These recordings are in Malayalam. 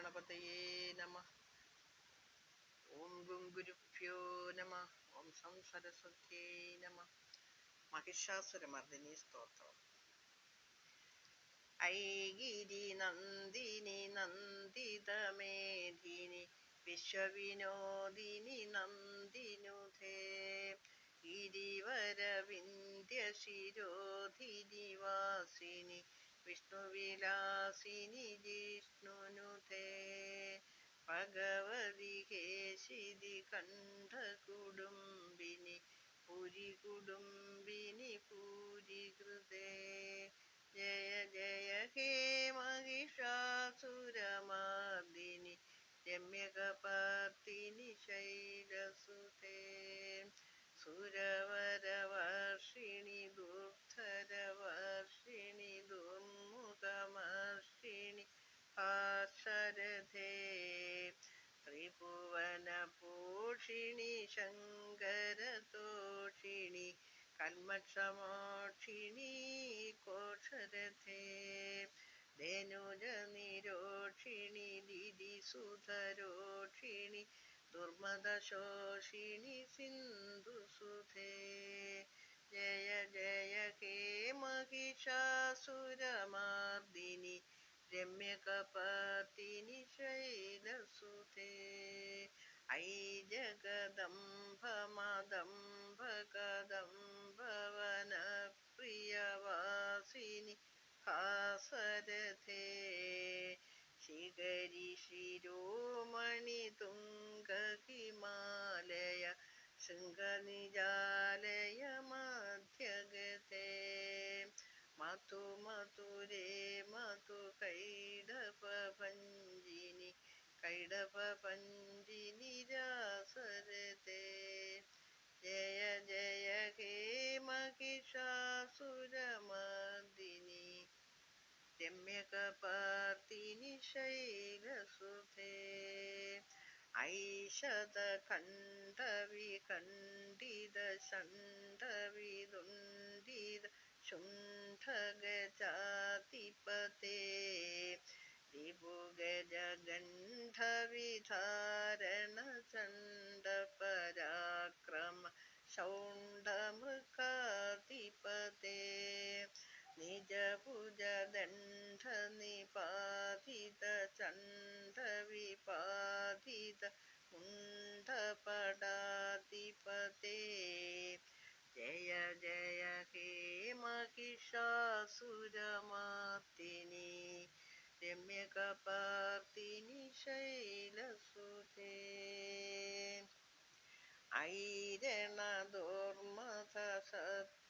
ഗണപതയേ നമ. ഓം ഗും ഗുരുഭ്യോ നമ. ഓം സം സരസ്വത്യേ നമ. മഹിഷാസുരമർദ്ദിനി സ്തോത്രം. ഐഗിരി നന്ദിനി നന്ദിതമേധിനി വിശ്വവിനോദിനി നന്ദിനുധേ. ഗിരിവരവിന്ധ്യശിരോധിനി വാസിനി വിഷ്ണുവിലാസിനി ജിഷ്ണുനുതേ ഭഗവതി കേശിതി കണ്ഠകുടുംബിനി പുരി കുടുംബിനി പൂരി കൃതേ ജയ ജയ ഹേ മഹിഷാസുരമാർദിനി രമ്യകപാർത്തിനി ശൈലസുതേ. സുരവരവർഷിണി ദുർധരവർഷിണി ദുർമുഖമർഷിണി പാർശരഥേ ത്രിഭുവനപോഷിണി ശങ്കരതോഷിണി കന്മക്ഷമോക്ഷിണി കോക്ഷരഥേ ധനുജനിരോഷിണി ദിദിസുധരോഷിണി ദുർമദശോഷിണി സിന്ധുസുധേ ജയ ജയ ഹേ മഹിഷാസുരമാർദിനി രമ്യകപർത്തിനി ശൈലസുതേ ഐ ജഗദംബ മദംബ കദംബവന പ്രിയവാസിനി ഹാസരഥേ. ശിഖരി ശിരോമണി തുംഗ ഹിമാലയ ശൃംഗനിജാലയ മധു മധുരേ മധു കൈഡപ പഞ്ചിനി കൈഡപ പഞ്ചിനി രാസരതേ ജയ ജയ ഹേ മഹിഷാസുരമർദിനി രമ്യകപാർത്തിനി ശൈലസുധേ ഐഷത കണ്ഠവി കണ്ഠിത രിപുഗജഗണ്ഡവിധാരണ शुण्ठगजातिपते विभुगजगण्ठविधारणचण्डपराक्रम शौण्ढमुखाधिपते निजभुजदण्डनिपातितचण्डविपातित कुण्ठपडा മഹിഷാസുരമാർത്തിനി രമ്യകപാർത്തിനി ശൈലസുതേ ഐരണദോർമഥ ശത്രുവധോധിത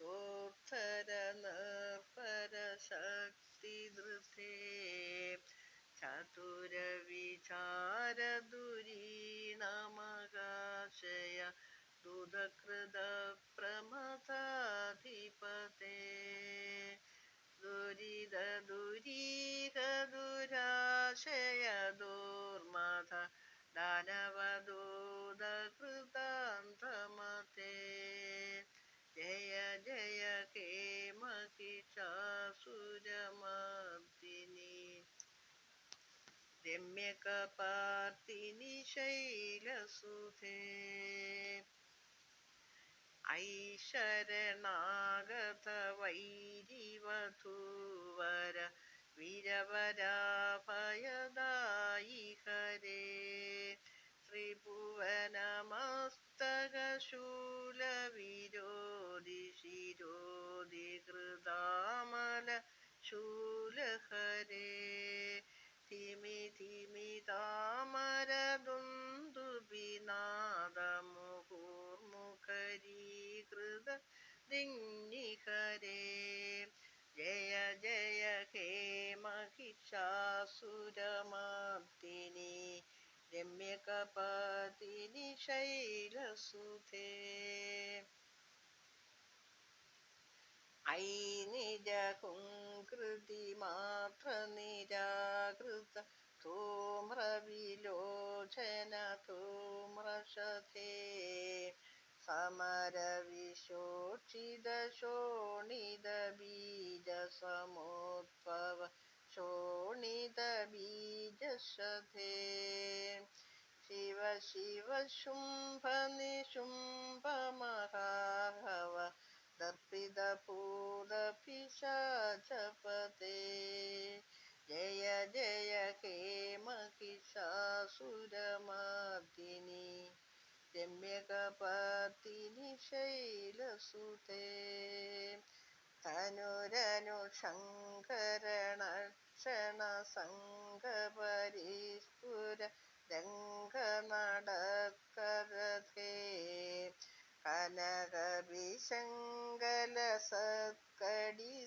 ദോർധര ചതുരവിചാരദുരീണമകാശയ ദുതകൃത പ്രമഥാധിപതേ ദുരിത ദുരീക ദുരാശയ ദുർമഥ ദാനവദൂതകൃതാന്തമതേ ജയ ജയ ഹേ മഹിഷാസുരമർദിനി രമ്യകപാർത്തിനി ശൈലസുധേ ഐശരണാഗത വൈരിവധൂവര വിരവരാഭയദായി ഹരേ. ത്രിഭുവനമസ്തകശൂലവിരോധി ശിരോധി കൃതാമല ശൂലഹരേ. തിമി ധിമി താമരദുന്ദുബിനാദമുഹൂർമുഖരീകൃത ദിഹരേ ജയ ജയ ഹേ മഹിഷാസുരമർദിനി രമ്യകപാതിനി ശൈലസുധേ. ഐ നിജകുംകൃതി മാത്ര നിരാകൃത ധൂമ്രവിലോചന ധൂമ്രശതേ. സമരവിശോഷിത ശോണിത ബീജസമോദ്ഭവ ശോണിതബീജശതേ ശിവ ശിവ ശുംഭ നിശുംഭ മഹാഹവ ദർപ്പിതഭൂത ശൈലസുതേ. തനുരനു ശങ്കരണക്ഷണ സംഗപരിസ്ഫുര രംഗനടക്കരഥേ. കനകവിശങ്കല സത്കടി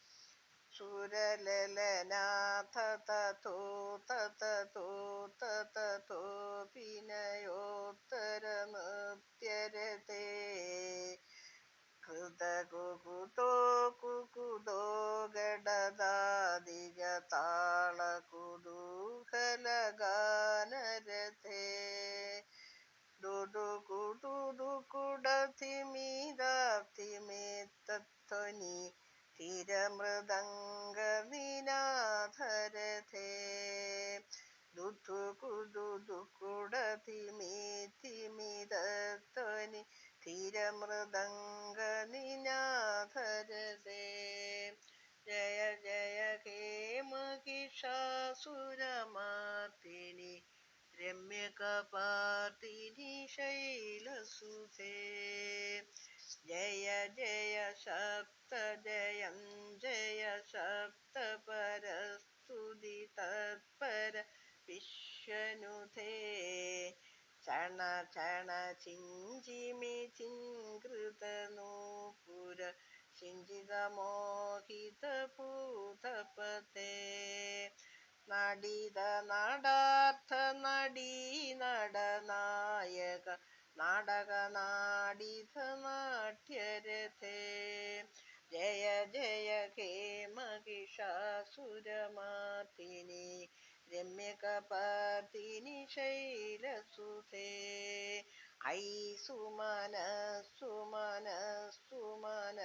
സുരലലനാഥ തഥോ തഥോ തഥോ വിനയോത്തര നൃത്യരതേ കൃതകുകുതോ കുകുതോ ജയ ജയ ഹേ മഹിഷാസുരമർദിനി രമ്യകപാർദിനി ശൈലസുധേ ജയ ജയ ശക്ത ജയം ജയ ശക്ത പരസ്തുതി തത്പര വിശ്വനുധേ ചണ ചണ ചിഞ്ചിമി ചിങ്കൃത നൂപുര ചിഞ്ചിത മോഹിത ഭൂതപതേ നടിത നടാർത്ഥ നടീ നടനായക നാടക നാടിത നാട്യരഥേ. ജയ ജയ ഹേ മഹിഷാസുരമർദിനി രമ്യകപർദിനി ശൈലസുധേ. ഐ സുമന സുമന സുമന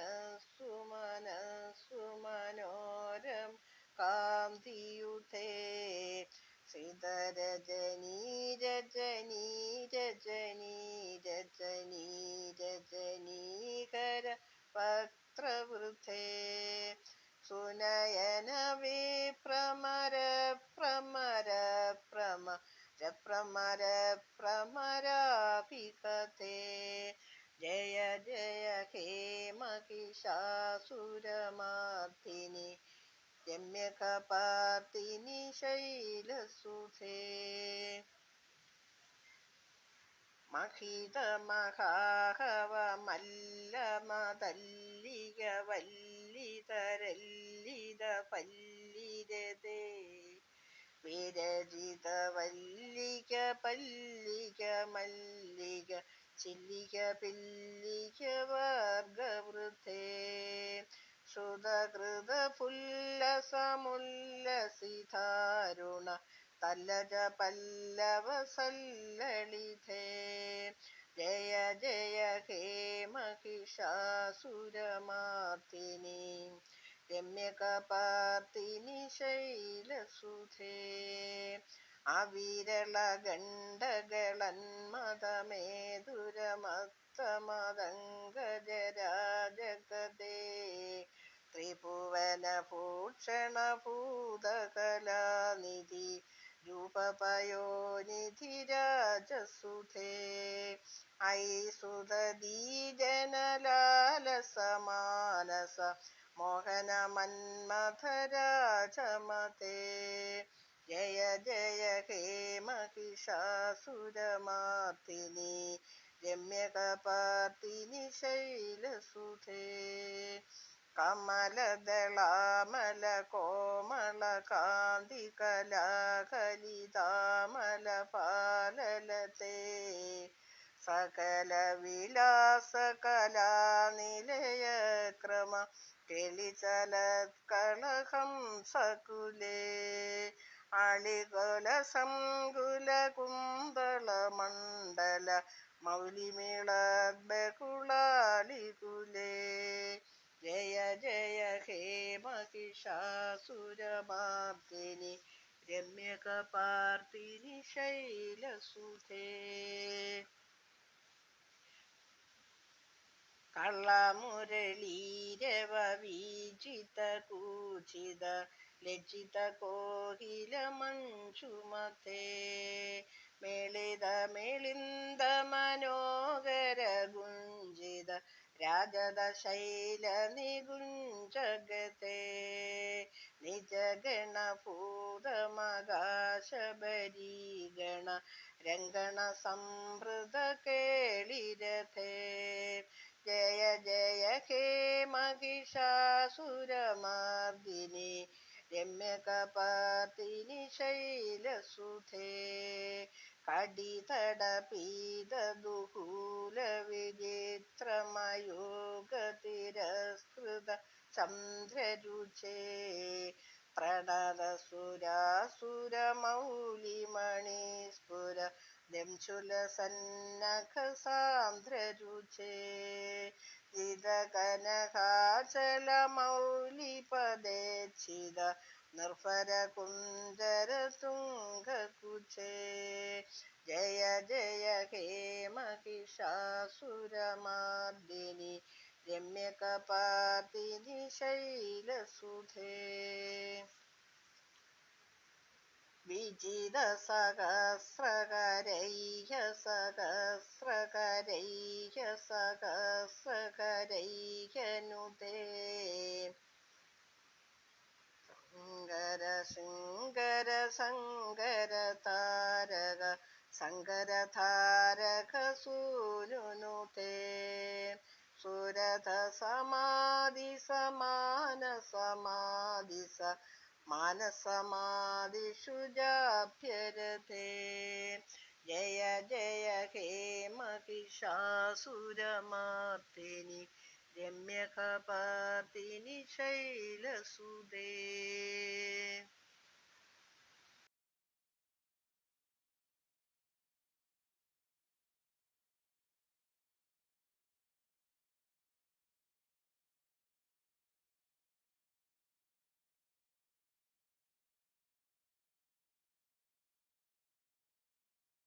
സുമനോരം കാന്തിയുധേ ശ്രിതരജനീ രജനീ രജനീ രജനീ രജനീകര പത്രവൃഥേ സുനയന വിപ്രമര പ്രമര പ്രമ പ്രമര പ്രമരാഭികഥേ ജയ ജയ ഹേ മഹിഷാസുരമർദിനി രമ്യകപാർദിനി ശൈലസുധേ മഹിതമഹാഹവമല്ലമതല്ലിക മഹാഹവ മല്ല മതല്ലിക വല്ലിതരല്ലിത പല്ലിരതേ വിരചിത വല്ലിക പല്ലിക മല്ലിക ചില്ലിക പില്ലിക വർഗവൃഥേ ശ്രുതകൃത പുല്ലസമുല്ലസിതാരുണ തല്ലജ പല്ലവ സല്ലളിധേ ജയ ജയ ഹേ മഹിഷാസുരമാർത്തിനി രമ്യകപാർത്തിനി ശൈലസുധേ. അവിരള ഗണ്ഡകളന്മതമേതുരമത്തമതങ്കജരാജഗദേ ത്രിഭുവന ഭൂഷണ ഭൂതകലാനിധി രൂപപയോനിധി രാജസുധേ. ഐ സുതീ ജനലാലസമാനസ മോഹന മന്മഥരാജമതേ ജയ ജയ ഹേ മഹിഷാസുരമാർത്തിനി രമ്യകപാർത്തിനി ശൈലസുധേ. കമലദളാമല കോമള കാന്തി കലാകലിതാമല പാലലത്തെ സകല. വിലാസ കലാനിലയ ക്രമ കെളിചലത്കളഹം സകുലേ അളികൊല സംകുല കുന്തള മണ്ഡല മൗലിമിളബകുളാലികുലേ ജയ ജയ ഹേ മഹിഷാസുരമാർദിനി രമ്യകപാർത്തിനി ശൈലസുധേ. കള്ളമുരളീരവീജിതകൂചിത വീജിത കൂചിത ലജ്ജിത കോകില മഞ്ജുമതേ. മേളിത മേളിന്ദ മനോഹര ഗുഞ്ചിത രാജത ശൈല നികുഞ്ചഗതേ നിജഗണ ഭൂതമകാശബരീഗണ രംഗണ സംഭൃത കേളിരഥേ ജയ ജയ ഹേ മഹിഷാസുരമാർദിനി രമ്യകപാർത്തിനി ശൈലസുധേ. കടിതടപീത ദുഹൂല വിചിത്രമയോഗ തിരസ്കൃത ചന്ദ്രരുചേ പ്രണത സുരാസുരമൗലിമണി സ്ഫുര ദംശുല സന്നഖ സാന്ദ്രരുചേ ജിതകനകാചല മൗലിപദേച്ഛിത നിർഭര കുഞ്ചര തുംഗകുചേ ജയ ജയ ഹേ മഹിഷാസുരമാർദിനി രമ്യകപാർത്തിനി ശൈലസുധേ. വിജിത സഹസ്രകരൈഹ്യ സഹസ്രകരൈഹ സഹസ്രകരൈഹനുതേ ശങ്കര ശങ്കര ശങ്കര താരക ശങ്കര താരക സൂനുനുതേ സുരഥ സമാധി സമാന സമാധി സ മാനസമാദിഷുജാഭ്യരഥേ ജയ ജയ ഹേ മഹിഷാസുരമാർത്തിനി രമ്യകപാതിനി ശൈലസുതേ